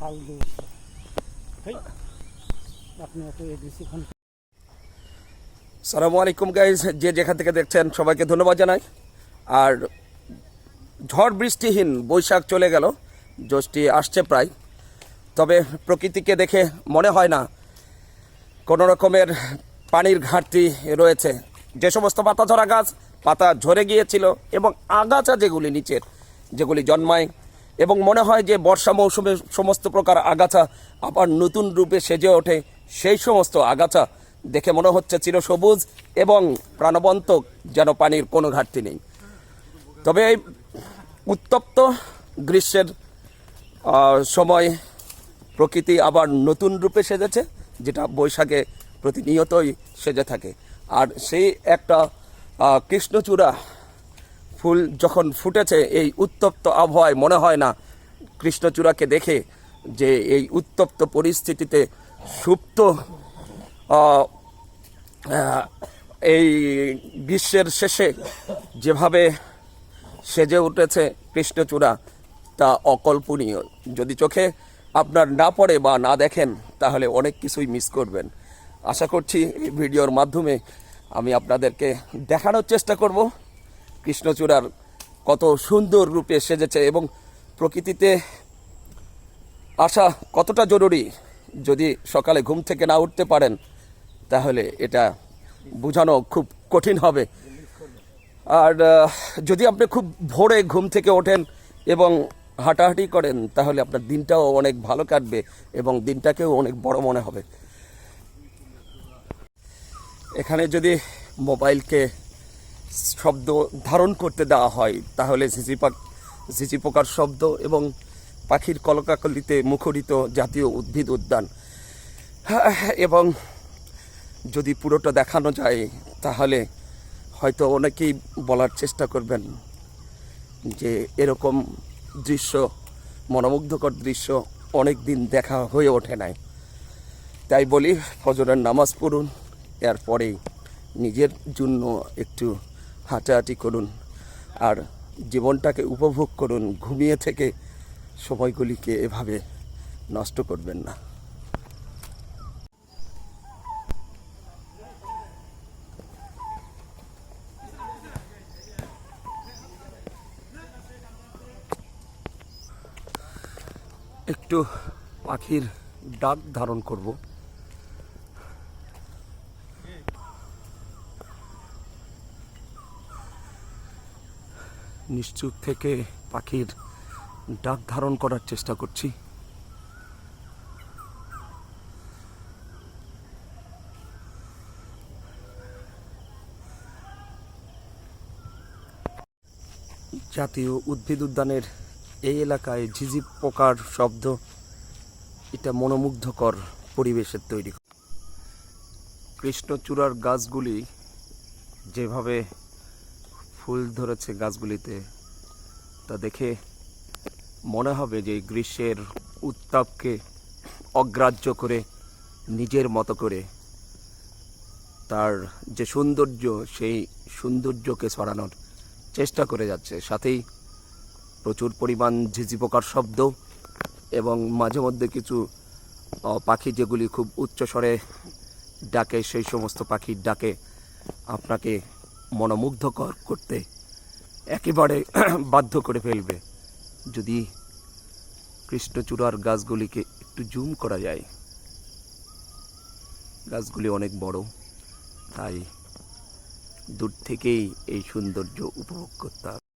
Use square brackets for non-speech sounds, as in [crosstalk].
হাল দিয়েছে আপনি এত এডিসি সালামু আলাইকুম গাইজ, যে যেখান থেকে দেখছেন সবাইকে ধন্যবাদ জানাই। আর ঝড় বৃষ্টিহীন বৈশাখ চলে গেল, জ্যৈষ্ঠী আসছে প্রায়। তবে প্রকৃতিকে দেখে মনে হয় না কোনো রকমের পানির ঘাটতি রয়েছে। যে সমস্ত পাতা ঝরা গাছ, পাতা ঝরে গিয়েছিল এবং আগাছা যেগুলি নিচের, যেগুলি জন্মায় এবং মনে হয় যে বর্ষা মৌসুমে সমস্ত প্রকার আগাছা আবার নতুন রূপে সেজে ওঠে, সেই সমস্ত আগাছা দেখে মনে হচ্ছে চিরসবুজ এবং প্রাণবন্ত যেন পানির কোনো ঘাটতি নেই। তবে এই উত্তপ্ত গ্রীষ্মের সময় প্রকৃতি আবার নতুন রূপে সেজেছে, যেটা বৈশাখে প্রতিনিয়তই সেজে থাকে। আর সেই একটা কৃষ্ণচূড়া ফুল যখন ফুটেছে, এই উত্তপ্ত আবহাওয়ায় মনে হয় না কৃষ্ণচূড়াকে দেখে যে এই উত্তপ্ত পরিস্থিতিতে সুপ্ত এই গ্রীষ্মের শেষে যেভাবে সেজে উঠেছে কৃষ্ণচূড়া, তা অকল্পনীয়। যদি চোখে আপনার না পড়ে বা না দেখেন, তাহলে অনেক কিছুই মিস করবেন। আশা করছি এই ভিডিওর মাধ্যমে আমি আপনাদেরকে দেখানোর চেষ্টা করব। কৃষ্ণচূড়ার কত সুন্দর রূপে সেজেছে এবং প্রকৃতিতে আসা কতটা জরুরি যদি সকালে ঘুম থেকে না উঠতে পারেন, তাহলে এটা বোঝানো খুব কঠিন হবে। আর যদি আপনি খুব ভোরে ঘুম থেকে ওঠেন এবং হাঁটাহাঁটি করেন, তাহলে আপনার দিনটাও অনেক ভালো কাটবে এবং দিনটাকেও অনেক বড় মনে হবে। এখানে যদি মোবাইলকে শব্দ ধারণ করতে দেওয়া হয়, তাহলে ঝিঝি পাক পোকার শব্দ এবং পাখির কলকাকলিতে মুখরিত জাতীয় উদ্ভিদ উদ্যান। এবং যদি পুরোটা দেখানো যায়, তাহলে হয়তো অনেকেই বলার চেষ্টা করবেন যে এরকম দৃশ্য, মনোমুগ্ধকর দৃশ্য অনেক দিন দেখা হয়ে ওঠে নাই। তাই বলি, ফজরের নামাজ পড়ুন, এরপরেই নিজের জন্য একটু হাঁটাহাঁটি করুন আর জীবনটাকে উপভোগ করুন, ঘুমিয়ে থেকে সময়গুলিকে এভাবে নষ্ট করবেন না। একটু পাখির ডাক ধারণ করব। নিশ্চুপ থেকে পাখির ডাক ধারণ করার চেষ্টা করছি। জাতীয় উদ্ভিদ উদ্যানের এই এলাকায় ঝিঝি পোকার শব্দ এটা মনোমুগ্ধকর পরিবেশের তৈরি। কৃষ্ণচূড়ার গাছগুলি যেভাবে ফুল ধরেছে গাছগুলিতে। তা দেখে মনে হবে যে গ্রীষ্মের উত্তাপকে অগ্রাহ্য করে, নিজের মতো করে। তার যে সৌন্দর্য, সেই সৌন্দর্যকে ছড়ানোর চেষ্টা করে যাচ্ছে। সাথেই প্রচুর পরিমাণ ঝিঝি পোকার শব্দ এবং মাঝে মধ্যে কিছু পাখি যেগুলি খুব উচ্চ স্বরে ডাকে, সেই সমস্ত পাখির ডাকে আপনাকে মনোমুগ্ধকর করতে একেবারে [clears throat] বাধ্য করে ফেলবে। যদি কৃষ্ণচূড়ার গাছগুলিকে একটু জুম করা যায়। গাছগুলি অনেক বড়, তাই দূর থেকেই এই সৌন্দর্য উপভোগ করতে হবে।